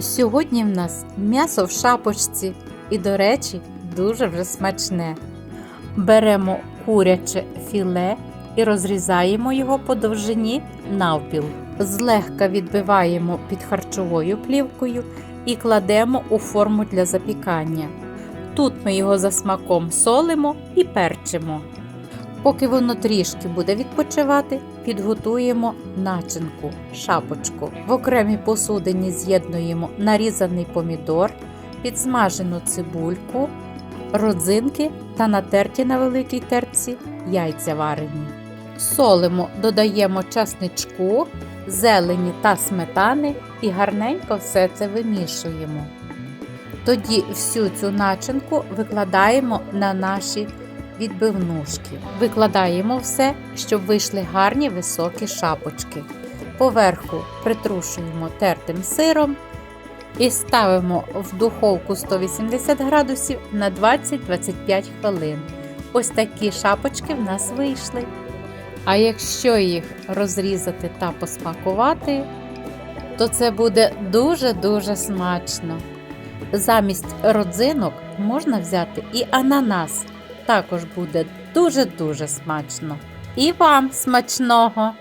Сьогодні в нас м'ясо в шапочці і, до речі, дуже вже смачне. Беремо куряче філе і розрізаємо його по довжині навпіл. Злегка відбиваємо під харчовою плівкою і кладемо у форму для запікання. Тут ми його за смаком солимо і перчимо. Поки воно трішки буде відпочивати, підготуємо начинку, шапочку. В окремій посудині з'єднуємо нарізаний помідор, підсмажену цибульку, родзинки та натерті на великій терці яйця варені. Солимо, додаємо часничку, зелені та сметани і гарненько все це вимішуємо. Тоді всю цю начинку викладаємо на наші відбивнушки. Викладаємо все, щоб вийшли гарні високі шапочки. Поверху притрушуємо тертим сиром і ставимо в духовку 180 градусів на 20-25 хвилин. Ось такі шапочки в нас вийшли. А якщо їх розрізати та посмакувати, то це буде дуже-дуже смачно. Замість родзинок можна взяти і ананас. Також буде дуже-дуже смачно. І вам смачного!